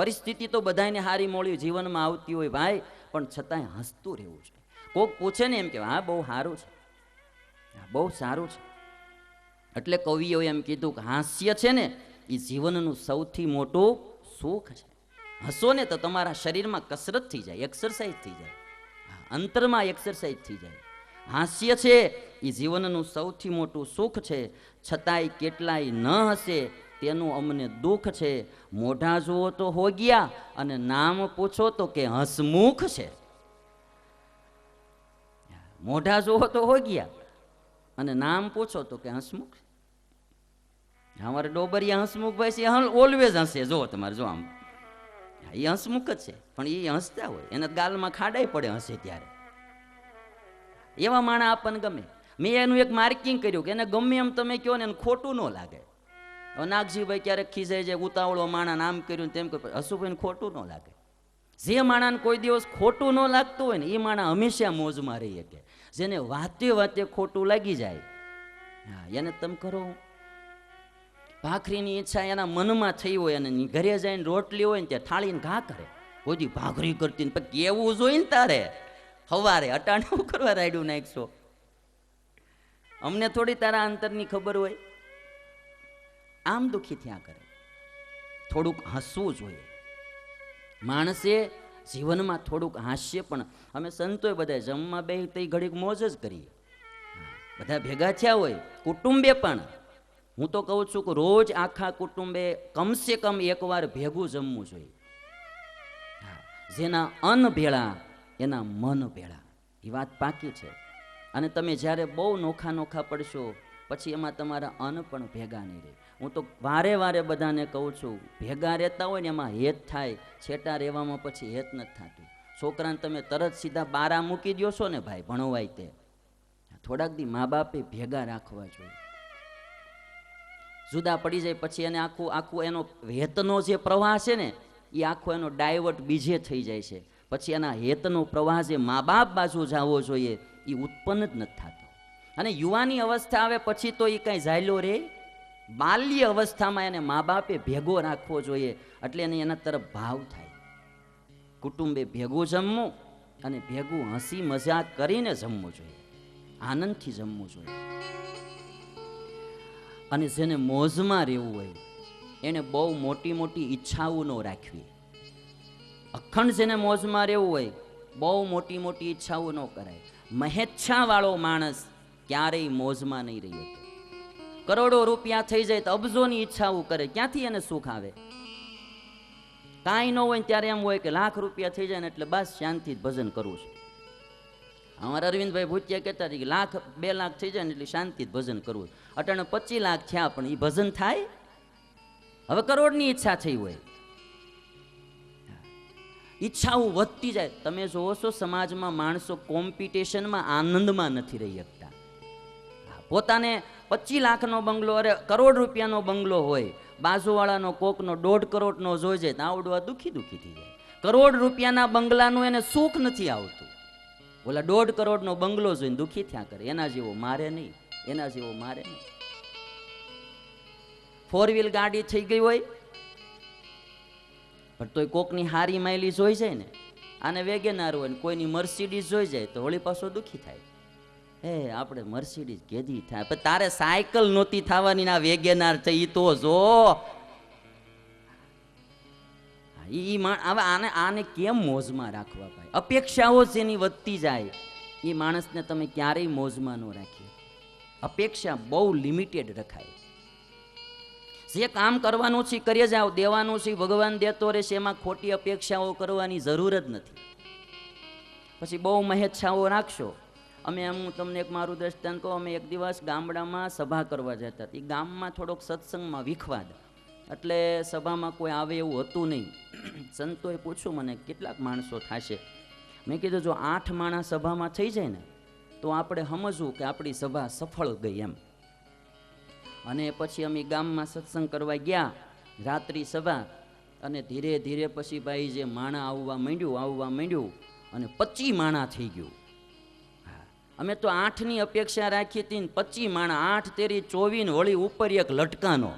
પરિસ્થિતિ તો બધાને હારી મોળી જીવનમાં આવતી હોય ભાઈ, પણ છતાંય હસતું રહેવું છે. કોક પૂછે ને એમ કે, હા, બહુ સારું છે. બહુ સારું છે. એટલે કવિઓએ એમ કીધું કે, હાસ્ય છે ને એ જીવનનું સૌથી મોટું સુખ છે. હસો ને તો તમારા શરીરમાં કસરત થઈ જાય એક્સરસાઇઝ થઈ જાય. અંતરમાં એક્સરસાઇઝ થઈ જાય. હાસ્ય છે એ જીવનનું સૌથી મોટું સુખ છે. છતાંય કેટલાય ન હશે તેનું અમને દુઃખ છે. મોઢા જુઓ તો હોગ્યા અને નામ પૂછો તો કે હસમુખ છે. મોઢા જુઓ તો હોગ્યા અને નામ પૂછો તો કે હસમુખ અમારે ડોબરિયા હસમુખભાઈ છે ઓલવેઝ હસે. જો તમારે જો આમ. એ હસમુખ જ છે, પણ એ હસતા હોય. એને ગાલમાં ખાડાઈ પડે હસે ત્યારે. એવા માણા આપણને ગમે. મેં એનું એક માર્કિંગ કર્યું કે એને ગમે એમ તમે કહો ને એને ખોટું ન લાગે. નાગજીભાઈ ક્યારેક ખીજાઈ જાય ઉતાવળો માણા નામ કર્યું તેમ કર્યું. હસુભાઈને ખોટું ન લાગે. જે માણાને કોઈ દિવસ ખોટું ન લાગતું હોય ને, એ માણા હંમેશા મોજમાં રહી શકે જેને વાતે વાતે ખોટું લાગી જાય. હા, એને તમે કરો. ભાખરીની ઈચ્છા એના મનમાં થઈ હોય અને ઘરે જઈને રોટલી હોય ને ત્યાં થાળીને ઘા કરે. કોઈ ભાખરી કરતી ને પછી કેવું જોઈને તારે? હવારે અટાણું કરવા રાયડું નાખશો? અમને થોડી તારા અંતરની ખબર હોય? આમ દુઃખી થયા કરે. થોડુંક હસવું જોઈએ. માણસે જીવનમાં થોડુંક હાસ્ય પણ અમે સંતોય બધા જમવા બે તે ઘડીક મોજ જ કરીએ. બધા ભેગા થયા હોય, કુટુંબે પણ. હું તો કહું છું કે રોજ આખા કુટુંબે કમસે કમ એકવાર ભેગું જમવું જોઈએ. જેના અન્ન ભેળા, એના મન ભેળા. એ વાત પાકી છે. અને તમે જ્યારે બહુ નોખા નોખા પડશો, પછી એમાં તમારા અન્ન પણ ભેગા નહીં રહે. હું તો વારે વારે બધાને કહું છું, ભેગા રહેતા હોય ને એમાં હેત થાય, છેટા રહેવામાં પછી હેત નથી થતું. છોકરાને તમે તરત સીધા બારા મૂકી દો છો ને ભાઈ, ભણવાય તે. થોડાક દી મા બાપે ભેગા રાખવા જોઈએ. જુદા પડી જાય પછી એને આખું આખું એનો હેતનો જે પ્રવાહ છે ને એ આખો એનો ડાયવર્ટ બીજે થઈ જાય છે. પછી એના હેતનો પ્રવાહ જે મા બાપ બાજુ જવો જોઈએ એ ઉત્પન્ન જ નથી થતો. અને યુવાની અવસ્થા આવે પછી તો એ કાંઈ ઝાયલો રે? બાલ્ય અવસ્થામાં એને મા બાપે ભેગો રાખવો જોઈએ એટલે એને એના તરફ ભાવ થાય. કુટુંબે ભેગું જમવું અને ભેગું હસી મજાક કરીને જમવું જોઈએ. આનંદથી જમવું જોઈએ. અને જેને મોજમાં રહેવું હોય, એને બહુ મોટી મોટી ઈચ્છાઓ ન રાખવી. અખંડ જેને મોજમાં રહેવું હોય, બહુ મોટી મોટી ઈચ્છાઓ ન કરાય. મહેચ્છાવાળો માણસ ક્યારેય મોજમાં નહીં રહી શકે. કરોડો રૂપિયા થઈ જાય તો અબજોની ઈચ્છાઓ કરે. ક્યાંથી એને સુખ આવે? કાંઈ ન હોય ત્યારે એમ હોય કે લાખ રૂપિયા થઈ જાય ને એટલે બસ શાંતિ ભજન કરવું છે. અમારા અરવિંદભાઈ ભૂતિયા કહેતા કે લાખ, બે લાખ થઈ જાય ને એટલે શાંતિ ભજન કરવું અટાણે પચીસ લાખ થયા પણ એ ભજન થાય? હવે કરોડની ઈચ્છા થઈ હોય. ઈચ્છાઓ વધતી જાય. તમે જોવો છો સમાજમાં માણસો કોમ્પિટિશનમાં આનંદમાં નથી રહી શકતા. પોતાને પચીસ લાખનો બંગલો, અરે કરોડ રૂપિયાનો બંગલો હોય, બાજુવાળાનો કોકનો દોઢ કરોડનો જોઈ જાય તો આવડવા દુઃખી દુઃખી થઈ જાય. કરોડ રૂપિયાના બંગલાનું એને સુખ નથી આવતું. ઓલા દોઢ કરોડનો બંગલો જોઈને દુઃખી થયા કરે. એના જેવો મારે નહીં, એના જેવો મારે નહીં. ફોર વ્હીલ ગાડી થઈ ગઈ હોય, પણ તોય કોકની હારી માયલી જોઈ જાય ને. આને વેગેનાર હોય ને કોઈની મર્સિડીઝ જોઈ જાય તો હોળી પાછો દુઃખી થાય. હે, આપણે મર્સિડીઝ કેદી થાય. પણ તારે સાયકલ નહોતી થવાની ના વેગેનાર છે એ તો જો. ઈ માણ, હવે આને આને કેમ મોજમાં રાખવા ભાઈ? અપેક્ષાઓ જેની વધતી જાય. એ માણસને તમે ક્યારેય મોજમાં ન રાખી અપેક્ષા બહુ લિમિટેડ રખાય. જે કામ કરવાનું છે કરીએ જાઓ દેવાનું છે ભગવાન દેતો રહેશે, એમાં ખોટી અપેક્ષાઓ કરવાની જરૂર જ નથી. પછી બહુ મહેચ્છાઓ રાખશો. અમે આમ હું તમને એક મારું દ્રષ્ટાંત કહું, અમે એક દિવસ ગામડામાં સભા કરવા જતા એ ગામમાં થોડોક સત્સંગમાં વિખવાદ. એટલે સભામાં કોઈ આવે એવું હતું નહીં. સંતોએ પૂછ્યું મને, કેટલાક માણસો થશે? મેં કીધું, જો આઠ માણસ સભામાં થઈ જાય ને, તો આપણે સમજવું કે આપણી સભા સફળ ગઈ એમ. અને પછી અમે ગામમાં સત્સંગ કરવા ગયા, રાત્રિ સભા, અને ધીરે ધીરે પછી ભાઈ જે માણા આવવા માંડ્યું આવવા માંડ્યું, અને પચી માણા થઈ ગયું. અમે તો આઠની અપેક્ષા રાખી હતી પચી માણા, આઠ તેરી ચોવીસ વળી ઉપર એક લટકાનો.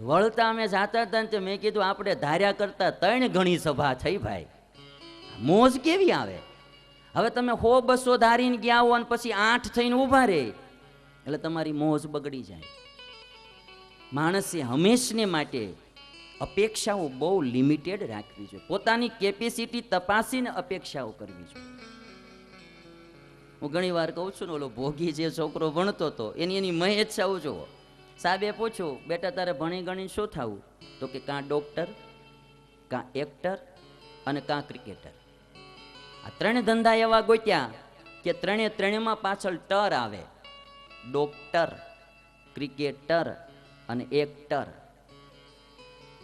વળતા અમે જાતા હતા ને મેં કીધું, આપણે ધાર્યા કરતા ત્રણ ઘણી સભા થઈ ભાઈ. મોજ કેવી આવે? હવે તમે હો બસો ધારીને ગયા હો અને પછી આઠ થઈને ઊભા રહે એટલે તમારી મોજ બગડી જાય. માણસે હંમેશને માટે અપેક્ષાઓ બહુ લિમિટેડ રાખવી જોઈએ. પોતાની કેપેસિટી તપાસીને અપેક્ષાઓ કરવી જોઈએ. હું ઘણી વાર કહું છું ને, ઓલો ભોગી જે છોકરો ભણતો હતો એની એની મહેચ્છાઓ જુઓ. સાહેબે પૂછ્યું, બેટા, તારે ભણી ગણી શું થવું? તો કે, કાં ડૉક્ટર, કાં એક્ટર અને કાં ક્રિકેટર. આ ત્રણે ધંધા એવા ગોત્યા કે ત્રણે ત્રણેમાં પાછળ ટર આવે. ડોક્ટર, ક્રિકેટર અને એક્ટર.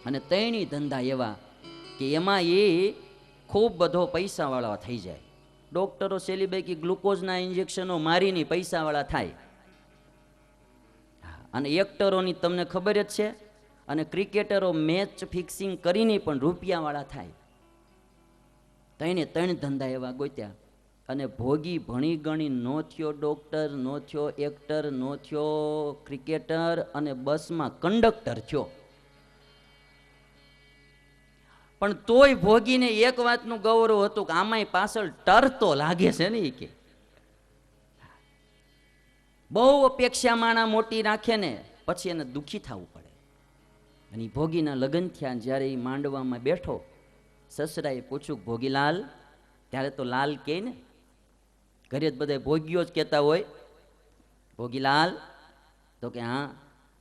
અને ત્રણેય ધંધા એવા કે એમાં એ ખૂબ બધો પૈસાવાળા થઈ જાય. ડોક્ટરો સેલિબેકી ગ્લુકોઝના ઇન્જેક્શનો મારીને પૈસાવાળા થાય. અને એક્ટરોની તમને ખબર જ છે, અને ક્રિકેટરો મેચ ફિક્સિંગ કરીને પણ રૂપિયાવાળા થાય. ત્રણે ત્રણ ધંધા એવા ગોત્યા, અને ભોગી ભણી ગણી નો થયો ડોક્ટર, નો થયો એક્ટર, નો થયો ક્રિકેટર, અને બસમાં કંડક્ટર થયો. પણ તોય ભોગીને એક વાતનું ગૌરવ હતું કે આમાંય પાછળ ટર તો લાગે છે ને કે. બહુ અપેક્ષા માણા મોટી રાખે ને પછી એને દુઃખી થવું પડે. અને ભોગીના લગ્ન થયા જ્યારે એ માંડવામાં બેઠો, સસરાએ પૂછ્યું ભોગીલાલ, ત્યારે તો લાલ કહે ને? ઘરે જ બધા ભોગીઓ જ કહેતા હોય. ભોગીલાલ, તો કે હા,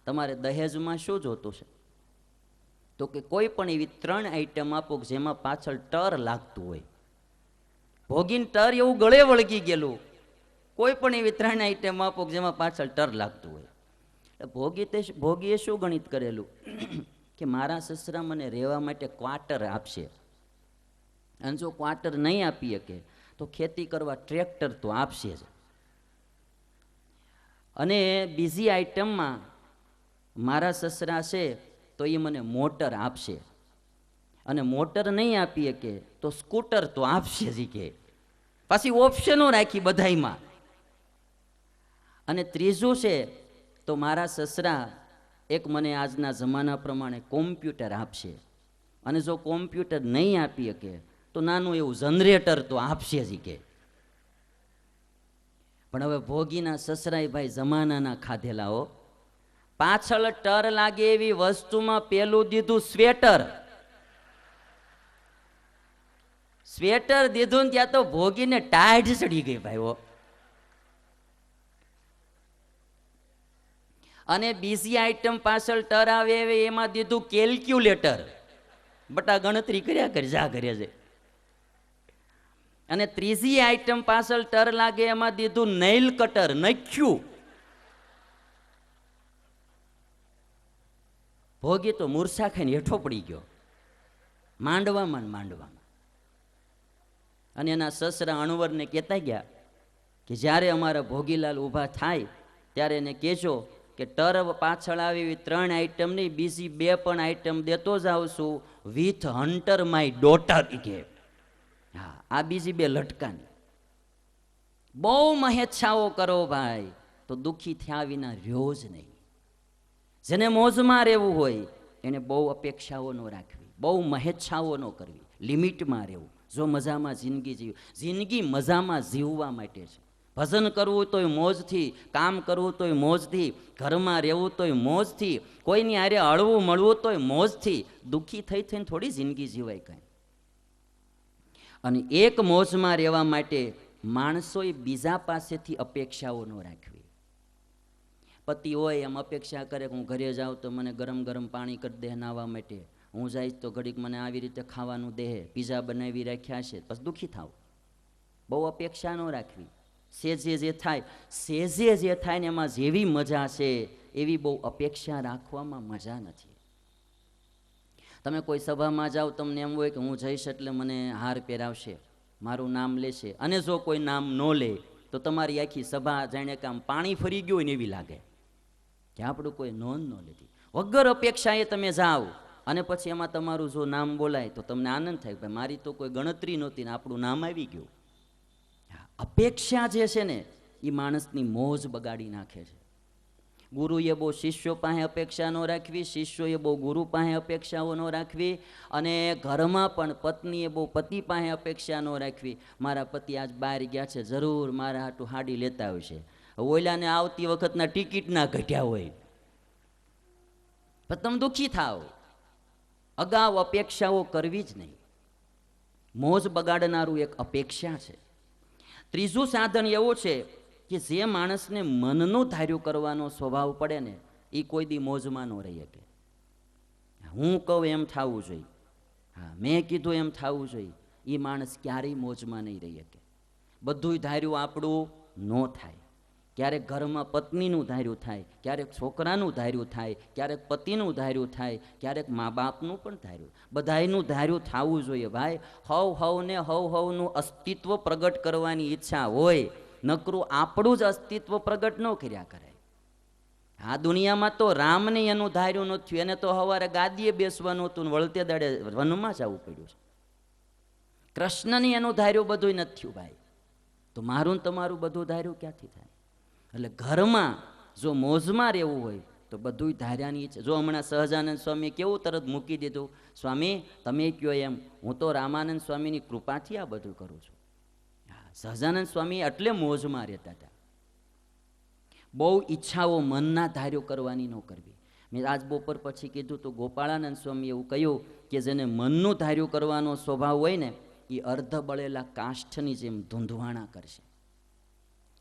તમારે દહેજમાં શું જોતું છે? તો કે કોઈ પણ એવી ત્રણ આઈટમ આપો જેમાં પાછળ ટર લાગતું હોય. ભોગીન ટર એવું ગળે વળગી ગયેલું. કોઈ પણ એવી ત્રણ આઈટમ આપો જેમાં પાછળ ટર લાગતું હોય. ભોગી તે ભોગીએ શું ગણિત કરેલું? કે મારા સસરા મને રહેવા માટે ક્વાર્ટર આપશે. અને જો ક્વાર્ટર નહીં આપી શકે, તો ખેતી કરવા ટ્રેક્ટર તો આપશે જ. અને બીજી આઈટમમાં મારા સસરા છે તો એ મને મોટર આપશે. અને મોટર નહીં આપી શકે, તો સ્કૂટર તો આપશે જ કે. પાછી ઓપ્શનો રાખી બધાયમાં. અને ત્રીજું છે, તો મારા સસરા એક મને આજના જમાના પ્રમાણે કોમ્પ્યુટર આપશે. અને જો કોમ્પ્યુટર નહીં આપી શકે, તો નાનું એવું જનરેટર તો આપશે જ કે. પણ હવે ભોગીના સસરાય ભાઈ જમાનાના ખાધેલા હો. પાછળ ટર લાગે એવી વસ્તુમાં પેલું દીધું સ્વેટર. સ્વેટર દીધું ત્યાં તો ભોગીને ટાઢ ચડી ગઈ ભાઈઓ અને બીજી આઈટમ પાછળ ટર આવે એમાં દીધું કેલ્ક્યુલેટર બટા ગણતરી કર્યા કરે, જા કરે છે અને ત્રીજી આઈટમ પાછળ ટર લાગે, એમાં દીધું નેઇલ કટર નખ્યું. ભોગી તો મૂર્છા ખાઈને હેઠો પડી ગયો. માંડવામાં માંડવામાં. અને એના સસરા અણવરને કહેતા ગયા કે જ્યારે અમારા ભોગીલાલ ઊભા થાય ત્યારે એને કહેજો કે ટર્વ પાછળ આવી એવી ત્રણ આઈટમ નહીં, બીજી બે પણ આઈટમ દેતો જાઉં છું વિથ હન્ટર માય ડોટર કે હા, આ બીજી બે લટકાની. બહુ મહેચ્છાઓ કરો ભાઈ. તો દુઃખી થયા વિના રહ્યો જ નહીં. જેને મોજમાં રહેવું હોય, એને બહુ અપેક્ષાઓ ન રાખવી, બહુ મહેચ્છાઓ ન કરવી, લિમિટમાં રહેવું. જો મજામાં જિંદગી જીવ, જિંદગી મજામાં જીવવા માટે છે. ભજન કરવું તોય મોજથી, કામ કરવું તોય મોજથી, ઘરમાં રહેવું તોય મોજથી, કોઈની આરે હળવું મળવું તોય મોજથી, દુઃખી થઈ થઈને થોડી જિંદગી જીવાય કાંઈ. અને એક મોજમાં રહેવા માટે માણસોએ બીજા પાસેથી અપેક્ષાઓ ન રાખવી. પતિ હોય એમ અપેક્ષા કરે કે હું ઘરે જાઉં તો મને ગરમ ગરમ પાણી કરી દે નાહવા માટે. હું જઈશ તો ઘડીક મને આવી રીતે ખાવાનું દેહ પીઝા બનાવી રાખ્યા છે. બસ દુઃખી થાવ. બહુ અપેક્ષા ન રાખવી. સેજે જે થાય, સેજે જે થાય ને એમાં જેવી મજા છે, એવી બહુ અપેક્ષા રાખવામાં મજા નથી. તમે કોઈ સભામાં જાઓ, તમને એમ હોય કે હું જઈશ એટલે મને હાર પહેરાવશે, મારું નામ લેશે. અને જો કોઈ નામ ન લે, તો તમારી આખી સભા જાણે કે આમ પાણી ફરી ગયું હોય ને એવી લાગે. કે આપણું કોઈ નોંધ ન લીધી. વગર અપેક્ષાએ તમે જાઓ અને પછી એમાં તમારું જો નામ બોલાય તો તમને આનંદ થાય ભાઈ મારી તો કોઈ ગણતરી નહોતી ને આપણું નામ આવી ગયું. અપેક્ષા જે છે ને એ માણસની મોજ બગાડી નાખે છે. ગુરુએ બહુ શિષ્યો પાસે અપેક્ષા ન રાખવી, શિષ્યોએ બહુ ગુરુ પાસે અપેક્ષાઓ ન રાખવી અને ઘરમાં પણ પત્નીએ બહુ પતિ પાસે અપેક્ષા ન રાખવી. મારા પતિ આજ બહાર ગયા છે, જરૂર મારા હાટું હાડી લેતા આવશે. ઓલાને આવતી વખતના ટિકિટ ના ઘટ્યા હોય. તમે દુઃખી થાવ. અગાઉ અપેક્ષાઓ કરવી જ નહીં. મોજ બગાડનારું એક અપેક્ષા છે. ત્રીજું સાધન એવું છે કે જે માણસને મનનું ધાર્યું કરવાનો સ્વભાવ પડે ને એ કોઈ દી મોજમાં ન રહી શકે. હું કહું એમ થવું જોઈએ. હા, મેં કીધું એમ થવું જોઈએ. એ માણસ ક્યારેય મોજમાં નહીં રહી શકે. બધુંય ધાર્યું આપણું ન થાય. ક્યારેક ઘરમાં પત્નીનું ધાર્યું થાય, ક્યારેક છોકરાનું ધાર્યું થાય, ક્યારેક પતિનું ધાર્યું થાય, ક્યારેક મા બાપનું પણ ધાર્યું. બધાયનું ધાર્યું થવું જોઈએ ભાઈ. હવ હવને હવ હવનું અસ્તિત્વ પ્રગટ કરવાની ઈચ્છા હોય, નકરું આપણું જ અસ્તિત્વ પ્રગટ ન કર્યા કરે. આ દુનિયામાં તો રામને એનું ધાર્યું ન થયું, એને તો સવારે ગાદીએ બેસવાનું હતું વળતે દાડે વનમાં જવું પડ્યું છે. કૃષ્ણને એનું ધાર્યું બધું નથી ભાઈ. તો મારું તમારું બધું ધાર્યું ક્યાંથી થાય? એટલે ઘરમાં જો મોજમાં રહેવું હોય તો બધું ધાર્યાની છે જો હમણાં સહજાનંદ સ્વામીએ કેવું તરત મૂકી દીધું, સ્વામી, તમે કયો એમ? હું તો રામાનંદ સ્વામીની કૃપાથી આ બધું કરું છું. સહજાનંદ સ્વામી એટલે મોજમાં રહેતા હતા. બહુ ઈચ્છાઓ મનના ધાર્યો કરવાની ન કરવી. મેં આજ બપોર પછી કીધું તો ગોપાળાનંદ સ્વામી એવું કહ્યું કે જેને મનનું ધાર્યું કરવાનો સ્વભાવ હોય ને એ અર્ધ બળેલા કાષ્ઠની જેમ ધૂંધવાણા કરશે.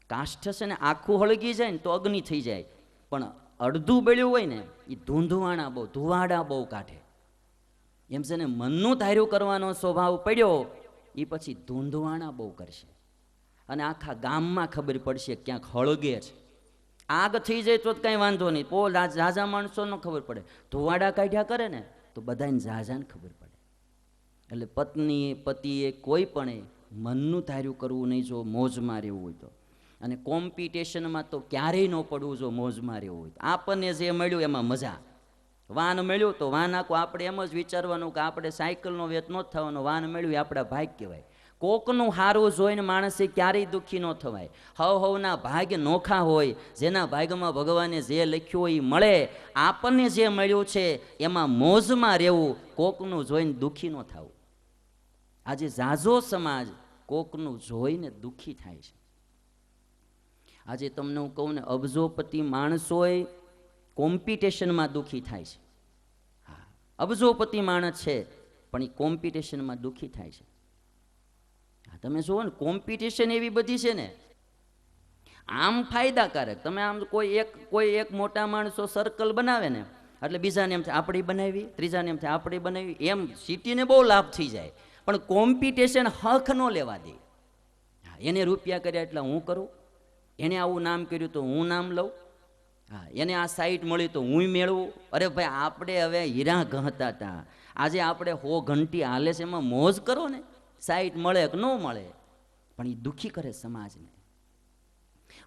કાષ્ઠ છે ને આખું હળગી જાય ને તો અગ્નિ થઈ જાય. પણ અડધું બળ્યું હોય ને એ ધૂંધવાણા બહુ, ધુવાડા બહુ કાઢે. એમ છે ને, મનનું ધાર્યું કરવાનો સ્વભાવ પડ્યો એ પછી ધૂંધવાણા બહુ કરશે. અને આખા ગામમાં ખબર પડશે ક્યાંક હળગે છે. આગ થઈ જાય તો કાંઈ વાંધો નહીં. પો ઝાઝા માણસોનો ખબર પડે. ધુવાડા કાઢ્યા કરે ને, તો બધાને ઝાઝાને ખબર પડે. એટલે પત્નીએ પતિએ કોઈ પણ મનનું ધાર્યું કરવું નહીં, જો મોજમાં રહેવું હોય તો. અને કોમ્પિટિશનમાં તો ક્યારેય ન પડવું જો મોજમાં રહેવું હોય આપણને જે મળ્યું એમાં મજા. વાન મળ્યું તો વાન આખું આપણે એમ જ વિચારવાનું કે આપણે સાયકલનો વેત ન થવાનો, વાન મળ્યું એ આપણા ભાગ કહેવાય. કોકનું હારું જોઈને માણસે ક્યારેય દુઃખી ન થવાય. હવ હવના ભાગ નોખા હોય, જેના ભાગમાં ભગવાને જે લખ્યું હોય એ મળે. આપણને જે મળ્યું છે એમાં મોજમાં રહેવું, કોકનું જોઈને દુઃખી ન થવું. આજે ઝાઝો સમાજ કોકનું જોઈને દુઃખી થાય છે. આજે તમને હું કહું ને, અબજોપતિ માણસોય કોમ્પિટિશનમાં દુઃખી થાય છે. હા, અબજોપતિ માણસ છે, પણ એ કોમ્પિટિશનમાં દુઃખી થાય છે. હા, તમે જુઓ ને, કોમ્પિટિશન એવી બધી છે ને, આમ ફાયદાકારક. તમે આમ કોઈ એક કોઈ એક મોટા માણસો સર્કલ બનાવે ને, એટલે બીજાને એમ થાય, આપણે બનાવી. ત્રીજાને એમ થાય, આપણે બનાવી. એમ સિટીને બહુ લાભ થઈ જાય. પણ કોમ્પિટિશન હક ન લેવા દે. એને રૂપિયા કર્યા એટલે હું કરું? એને આવું નામ કર્યું તો હું નામ લઉં? હા, એને આ સાઈટ મળી તો હું મેળવું? અરે ભાઈ, આપણે હવે હીરા ગહતા હતા આજે આપણે હો ઘંટી હાલે છે એમાં મોજ કરો ને. સાઈટ મળે કે ન મળે? પણ એ દુઃખી કરે સમાજને.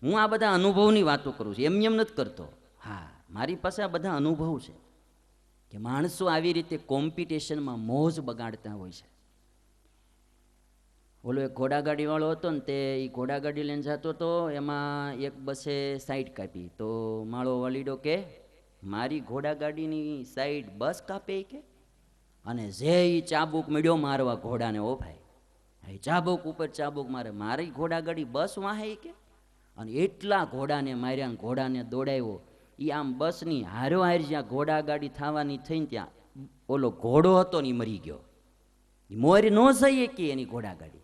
હું આ બધા અનુભવની વાતો કરું છું. એમ એમ નથી કરતો. હા, મારી પાસે આ બધા અનુભવ છે કે માણસો આવી રીતે કોમ્પિટિશનમાં મોજ બગાડતા હોય છે. ઓલો એક ઘોડાગાડીવાળો હતો ને તે એ ઘોડાગાડી લઈને જતો હતો એમાં એક બસે સાઈડ કાપી. તો માળો વાલીડો કે, મારી ઘોડાગાડીની સાઈડ બસ કાપે કે? અને જે એ ચાબુક મળ્યો મારવા ઘોડાને, ઓ ભાઈ એ ચાબુક ઉપર ચાબુક મારે, મારી ઘોડાગાડી બસ વાહે કે? અને એટલા ઘોડાને માર્યા ઘોડાને દોડાવ્યો એ આમ બસની હારો હાર જ્યાં ઘોડાગાડી થવાની થઈને ત્યાં ઓલો ઘોડો હતો ને એ મરી ગયો. મોરી ન જઈએ કે એની ઘોડાગાડી.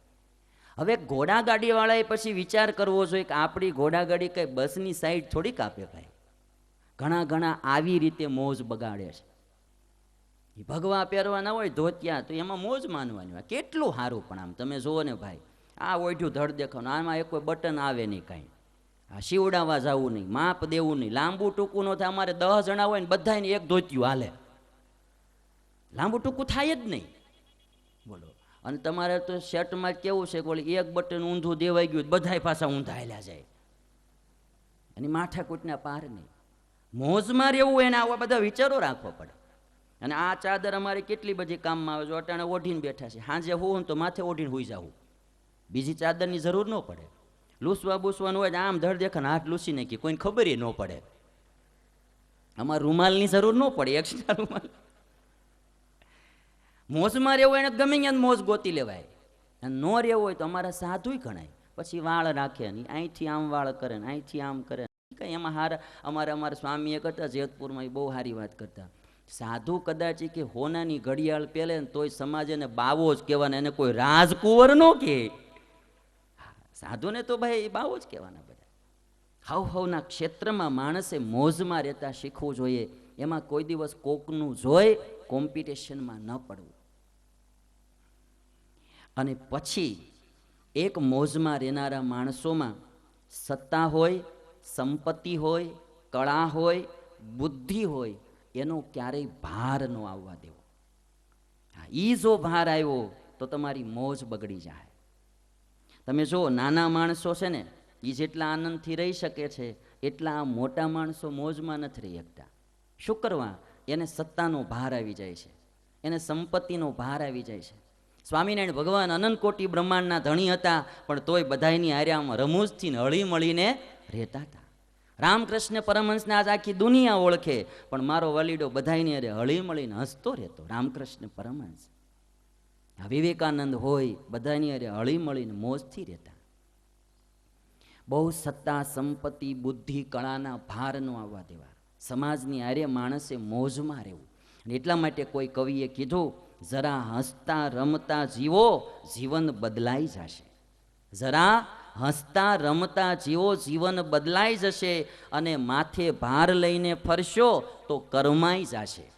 હવે ઘોડાગાડીવાળાએ પછી વિચાર કરવો જોઈએ કે આપણી ઘોડાગાડી કંઈ બસની સાઈડ થોડી કાપે ભાઈ. ઘણા ઘણા આવી રીતે મોજ બગાડે છે. એ ભગવા પહેરવાના હોય ધોતિયા, તો એમાં મોજ માનવાની હોય. કેટલું સારું પણ આમ, તમે જુઓ ને ભાઈ. આ ઓઢ્યું ધડ દેખાવાનું, આમાં એક કોઈ બટન આવે નહીં કાંઈ. આ શિવડાવવા જવું નહીં, માપ દેવું નહીં. લાંબુ ટૂંકું ન થાય, અમારે દસ જણા હોય ને બધાને એક ધોતિયું હાલે. લાંબુ ટૂંકું થાય જ નહીં. અને તમારે તો શર્ટમાં કેવું છે કે એક બટન ઊંધું દેવાઈ ગયું બધાય પાછા ઊંધા હાલ્યા જાય. અને માથાકૂટના પાર નહીં. મોજમાં રહેવું એને આવા બધા વિચારો રાખવા પડે. અને આ ચાદર અમારી કેટલી બધી કામમાં આવે છે? અટાણે ઓઢીને બેઠા છે. સાંજે હોવું તો માથે ઓઢીને હોઈ જાવું બીજી ચાદરની જરૂર ન પડે. લૂસવા બૂસવાનું હોય આમ ધડ દેખાને હાથ લૂસી નાખી કોઈને ખબર ન પડે. અમારે રૂમાલની જરૂર ન પડે એક્સ્ટ્રા રૂમાલ. મોજમાં રહેવું એને ગમે ત્યાં મોજ ગોતી લેવાય. અને ન રહેવું હોય તો અમારા સાધુય ગણાય. પછી વાળ રાખે ને અહીંથી આમ વાળ કરે ને અહીંથી આમ કરે કંઈ એમાં હારા અમારે અમારા સ્વામીએ કરતા, જેતપુરમાં એ બહુ સારી વાત કરતા. સાધુ કદાચ કે હોનાની ઘડિયાળ પહેલે ને તોય સમાજ એને બાવો જ કહેવાના, એને કોઈ રાજકુંવર નો કે. સાધુને તો ભાઈ બાવો જ કહેવાના બધા. હાવ હાવના ક્ષેત્રમાં માણસે મોજમાં રહેતા શીખવું જોઈએ. એમાં કોઈ દિવસ કોકનું જોઈ કોમ્પિટિશનમાં ન પડવું. અને પછી એક મોજમાં રહેનારા માણસોમાં સત્તા હોય, સંપત્તિ હોય, કળા હોય, બુદ્ધિ હોય, એનો ક્યારેય ભાર ન આવવા દેવો. હા એ જો ભાર આવ્યો તો તમારી મોજ બગડી જાય. તમે જો નાના માણસો છે ને એ જેટલા આનંદથી રહી શકે છે, એટલા આ મોટા માણસો મોજમાં નથી રહી શકતા. શું કરવા? એને સત્તાનો ભાર આવી જાય છે. એને સંપત્તિનો ભાર આવી જાય છે. સ્વામિનારાયણ ભગવાન અનંતકોટી બ્રહ્માંડના ધણી હતા, પણ તોય બધાયની હારે આમ રમૂજથી હળી મળીને રહેતા હતા. રામકૃષ્ણ પરમહંસને આજ આખી દુનિયા ઓળખે, પણ મારો વલીડો બધાની અરે હળી મળીને હસતો રહેતો, રામકૃષ્ણ પરમહંસ. વિવેકાનંદ હોય બધાની અરે હળી મળીને મોજથી રહેતા. બહુ સત્તા, સંપત્તિ, બુદ્ધિ, કળાના ભાર ન આવવા દેવા. સમાજની હારે માણસે મોજમાં રહેવું. એટલા માટે કોઈ કવિએ કીધું જરા હસતા રમતા જીવો જીવન બદલાઈ જશે. જરા હસતા રમતા જીવો જીવન બદલાઈ જશે અને માથે ભાર લઈને ફરશો તો કરમાઈ જશે.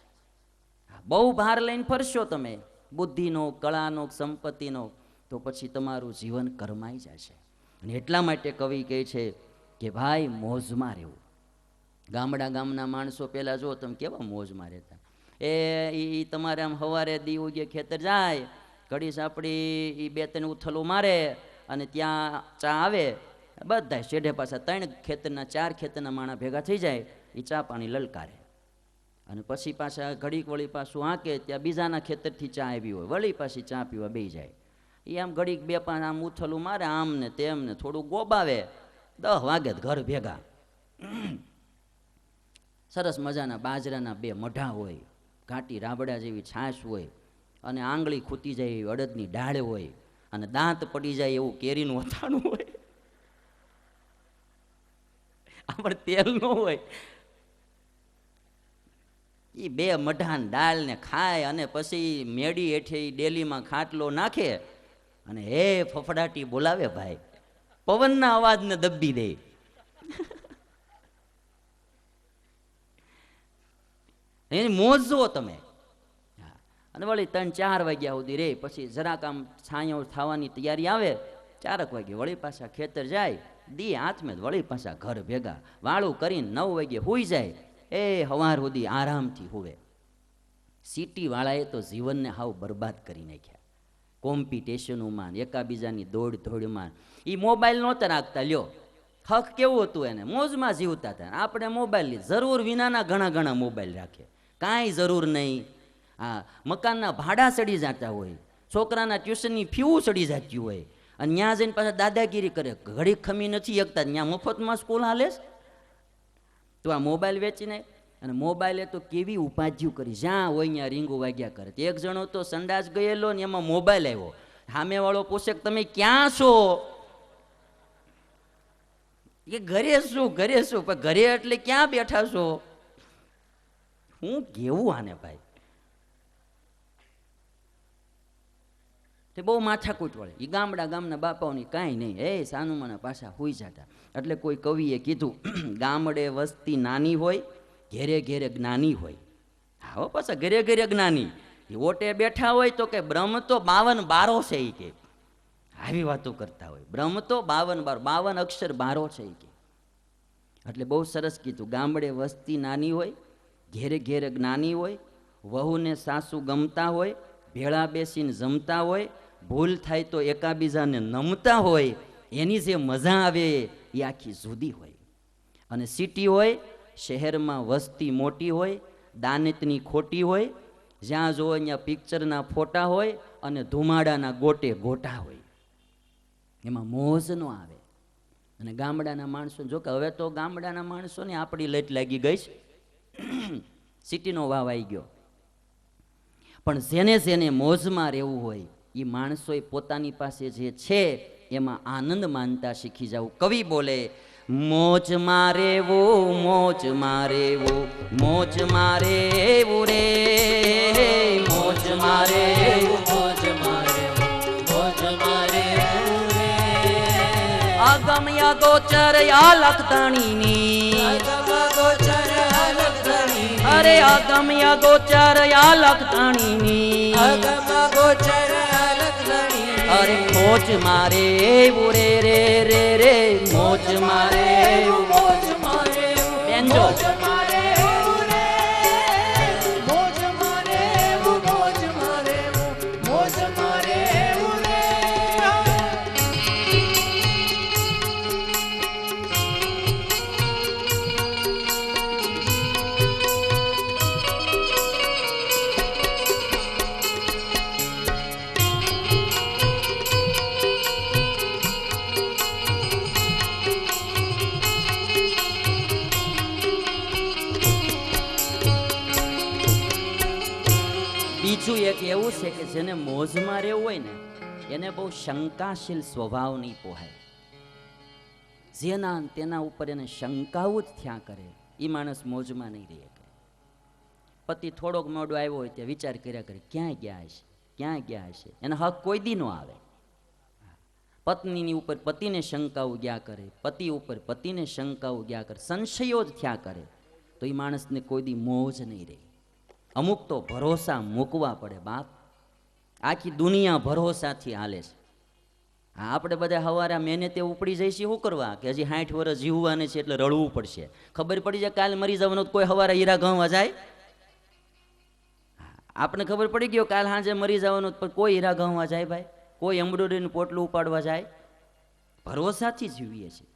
બહુ ભાર લઈને ફરશો તમે, બુદ્ધિનો, કળાનો, સંપત્તિનો, તો પછી તમારું જીવન કરમાઈ જશે. અને એટલા માટે કવિ કહે છે કે ભાઈ મોજમાં રહેવું. ગામડા ગામના માણસો પહેલાં જો તમે કેવા મોજમાં રહેતા. એ એ તમારે આમ સવારે દી ઉગે ખેતર જાય ઘડી સાપડી એ બે ત્રણ ઉથલું મારે અને ત્યાં ચા આવે બધા શેઢે પાછા ત્રણ ખેતરના, ચાર ખેતરના માણા ભેગા થઈ જાય એ ચા પાણી લલકારે. અને પછી પાછા ઘડીક વળી પાછું આંકે ત્યાં બીજાના ખેતરથી ચા આવી હોય, વળી પાછી ચા પીવા બે જાય. એ આમ ઘડીક બે પાંચ આમ ઉથલું મારે આમ ને તેમ ને થોડું ગોબાવે, દહ વાગે ઘર ભેગા. સરસ મજાના બાજરાના બે મઢા હોય. ઘાટી રાબડા જેવી છાશ હોય અને આંગળી ખૂતી જાય એવી અડદની ડાળ હોય અને દાંત પડી જાય એવું કેરીનું અથાણું હોય. આપણે તેલ ન હોય. એ બે મઢાન દાળને ખાય અને પછી મેડી હેઠે ડેલીમાં ખાટલો નાખે અને હે ફફડાટી બોલાવે ભાઈ. પવનના અવાજને દબી દે. એની મોજ જુઓ તમે. અને વળી ત્રણ ચાર વાગ્યા સુધી રે, પછી જરાક આમ છાંયો થવાની તૈયારી આવે, ચારક વાગે વળી પાછા ખેતર જાય, દી હાથમે વળી પાછા ઘર ભેગા. વાળું કરીને નવ વાગે હોઈ જાય, એ હવાર સુધી આરામથી હોવે. સિટીવાળાએ તો જીવનને હાવ બરબાદ કરી નાખ્યા. કોમ્પિટિશનોમાં, એકાબીજાની દોડ ધોડમાં એ મોબાઈલ નહોતા રાખતા, લ્યો. હક કેવું હતું એને? મોજમાં જીવતા હતા. આપણે મોબાઈલની જરૂર વિનાના ઘણા ઘણા મોબાઈલ રાખે. કાંઈ જરૂર નહીં. હા મકાનના ભાડા ચડી જતા હોય, છોકરાના ટ્યુશનની ફીવું ચડી જતી હોય, અને ત્યાં જઈને પાછા દાદાગીરી કરે. ઘડી ખમી નથી શકતા. ત્યાં મફતમાં સ્કૂલ હાલે તો આ મોબાઈલ વેચીને, અને મોબાઈલે તો કેવી ઉપાધ્યું કરી. જ્યાં હોય ત્યાં રીંગો વાગ્યા કરે. એક જણો તો સંડાસ ગયેલો ને એમાં મોબાઈલ આવ્યો. સામેવાળો પૂછે, તમે ક્યાં છો? એ ઘરે શું ઘરે શું પણ ઘરે એટલે ક્યાં બેઠા છો? હું કેવું આને ભાઈ? તે બહુ માથાકૂટ વળે. એ ગામડા ગામના બાપાઓની કાંઈ નહીં. એ સાનુમાના પાછા હોઈ જતા. એટલે કોઈ કવિએ કીધું, ગામડે વસ્તી નાની હોય, ઘેરે ઘેરે જ્ઞાની હોય. હા પાછા ઘરે ઘરે જ્ઞાની. એ ઓટે બેઠા હોય તો કે બ્રહ્મ તો બાવન બારો છે એ કે. આવી વાતો કરતા હોય. બ્રહ્મ તો બાવન બાર, બાવન અક્ષર બારો છે એ કે. એટલે બહુ સરસ કીધું, ગામડે વસ્તી નાની હોય ઘેરે ઘેરે જ્ઞાની હોય, વહુને સાસુ ગમતા હોય, ભેળા બેસીને જમતા હોય, ભૂલ થાય તો એકાબીજાને નમતા હોય, એની જે મજા આવે એ આખી જુદી હોય. અને સિટી હોય, શહેરમાં વસ્તી મોટી હોય, દાનતની ખોટી હોય, જ્યાં જોવો ત્યાં પિક્ચરના ફોટા હોય અને ધુમાડાના ગોટે ગોટા હોય. એમાં મોજ ન આવે. અને ગામડાના માણસો, જો કે હવે તો ગામડાના માણસોને આપણી લટ લાગી ગઈ છે. સિટીનો વાવ આવી ગયો. પણ જેને જેને મોજમાં રહેવું હોય એ માણસોએ પોતાની પાસે જે છે, એમાં આનંદ માનતા શીખી જવું. કવિ બોલે મોજ મારેવો મોજ મારેવો મોજ મારેવું રે મોજ મારેવું મોજ મારે મોજ મારે અગમ્ય ગોચર આ લખતાણીની ધણી અગમ અગોચર આ આલખ ધણીની અગમ અગોચર અરે મોજ મારે એવું રે રે રે મોજ મારે એવું. જેને મોજમાં રહેવું હોય ને, એને બહુ શંકાશીલ સ્વભાવ પોહાય. જેના તેના ઉપર એને શંકાઓ જ થયા કરે એ માણસ મોજમાં નહીં રહે કરે પતિ થોડોક મોડો આવ્યો હોય તે વિચાર કર્યા કરે, ક્યાં ગયા હશે? ક્યાં ગયા હશે? એને હક કોઈ દી ન આવે. પત્નીની ઉપર પતિને શંકાઓ ગયા કરે, પતિ ઉપર પતિને શંકાઓ ગયા કરે, સંશયો જ થયા કરે, તો એ માણસને કોઈ દી મોજ નહીં રહે. અમુક તો ભરોસા મૂકવા પડે બાપ. આખી દુનિયા ભરોસાથી હાલે છે. હા, આપણે બધા હવારે મહેનતે ઉપડી જઈશું શું કરવા? કે હજી સાઠ વર્ષ જીવવાને છે એટલે રડવું પડશે. ખબર પડી જાય કાલ મરી જવાનું કોઈ હવારે હીરા ઘઉં જાય? આપણે ખબર પડી ગયો કાલ સાંજે મરી જવાનું પણ કોઈ હીરા ગણવા જાય ભાઈ? કોઈ એમ્બ્રોઇડરીનું પોટલું ઉપાડવા જાય? ભરોસાથી જીવીએ છીએ.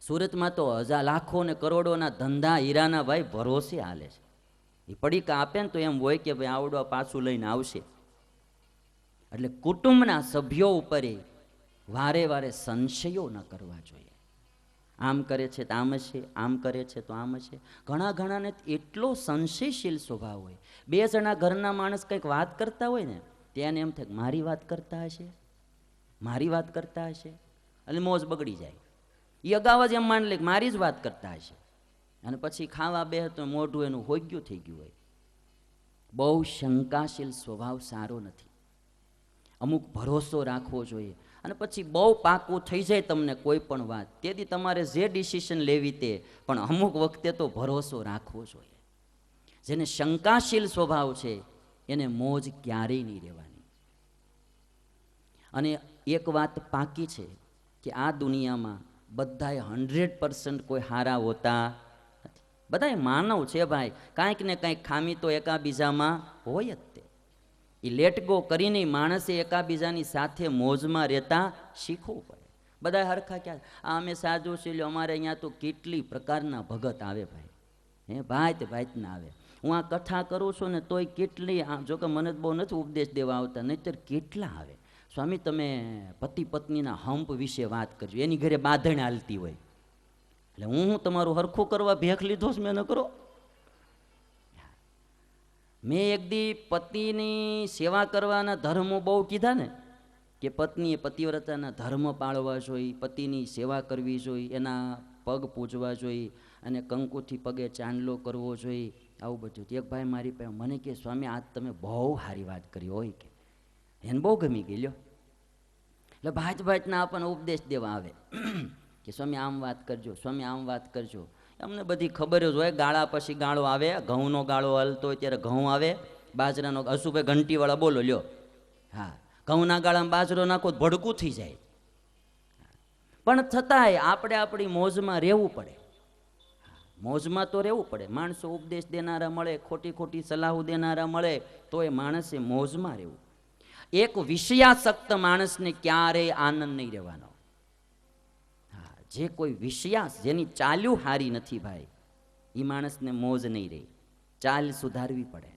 સુરતમાં તો હજાર લાખો ને કરોડોના ધંધા હીરાના ભાઈ ભરોસે હાલે છે. એ પડીકા આપે ને તો એમ હોય કે ભાઈ આવડો પાછું લઈને આવશે. એટલે કુટુંબના સભ્યો ઉપર વારે વારે સંશયો ન કરવા જોઈએ. આમ કરે છે તો આમ છે આમ કરે છે તો આમ છે ઘણા ઘણાને એટલો સંશયશીલ સ્વભાવ હોય. બે જણા ઘરના માણસ કંઈક વાત કરતા હોય ને તેને એમ થાય મારી વાત કરતા હશે, મારી વાત કરતા હશે, એટલે મોજ બગડી જાય. એ અગાઉ જ એમ માની લે મારી જ વાત કરતા હશે. અને પછી ખાવા બે તો મોઢું એનું હોગ્યું થઈ ગયું હોય. બહુ શંકાશીલ સ્વભાવ સારો નથી. અમુક ભરોસો રાખવો જોઈએ. અને પછી બહુ પાકું થઈ જાય તમને કોઈ પણ વાત. તેથી તમારે જે ડિસિશન લેવી તે. પણ અમુક વખતે તો ભરોસો રાખવો જોઈએ. જેને શંકાશીલ સ્વભાવ છે, એને મોજ ક્યારેય નહીં રહેવાની. અને એક વાત પાકી છે કે આ દુનિયામાં બધાએ હંડ્રેડ પર્સન્ટ કોઈ હારા હોતા બધાએ માનવ છે ભાઈ. કાંઈક ને કાંઈક ખામી તો એકાબીજામાં હોય જ તે. એ લેટ ગો કરીને માણસે એકાબીજાની સાથે મોજમાં રહેતા શીખવું પડે. બધા હરખા ક્યાં આ અમે સાધુ શીલ્યો અમારે અહીંયા તો કેટલી પ્રકારના ભગત આવે ભાઈ. હે, ભાઈ તે ભાઈ ના આવે. હું આ કથા કરું છું ને તોય કેટલી જોકે મને જ બહુ નથી ઉપદેશ દેવા આવતા, નહીતર કેટલા આવે. સ્વામી, તમે પતિ પત્નીના હંપ વિશે વાત કરજો. એની ઘરે બાંધણ હાલતી હોય. એટલે હું હું તમારું હરખું કરવા ભેખ લીધો છે, મેં ન કરો. મેં એક દી પતિની સેવા કરવાના ધર્મો બહુ કીધા ને, કે પત્નીએ પતિવ્રતાના ધર્મ પાળવા જોઈએ, પતિની સેવા કરવી જોઈએ, એના પગ પૂજવા જોઈએ, અને કંકુથી પગે ચાંદલો કરવો જોઈએ, આવું બધું. એક ભાઈ મારી પાસે મને કે સ્વામી, આજ તમે બહુ સારી વાત કરી હોય કે. એને બહુ ગમી ગઈ, લ્યો. એટલે ભાત ભાતના આપણને ઉપદેશ દેવા આવે. કે સ્વામી, આમ વાત કરજો, સ્વામી, આમ વાત કરજો. અમને બધી ખબર જ હોય, ગાળા પછી ગાળો આવે, ઘઉંનો ગાળો હલતો હોય ત્યારે ઘઉં આવે, બાજરાનો અશુભાઈ ઘંટીવાળા બોલો, લ્યો. હા, ઘઉંના ગાળામાં બાજરો નાખો ભડકું થઈ જાય. પણ છતાંય આપણે આપણી મોજમાં રહેવું પડે. મોજમાં તો રહેવું પડે. માણસો ઉપદેશ દેનારા મળે, ખોટી ખોટી સલાહો દેનારા મળે તો એ માણસે મોજમાં રહેવું. એક વિષયાસક્ત માણસને ક્યારેય આનંદ નહીં રહેવાનો. જે કોઈ વિષયાસ જેની ચાલ્યું હારી નથી ભાઈ એ માણસને મોજ નહીં રહે. ચાલ સુધારવી પડે.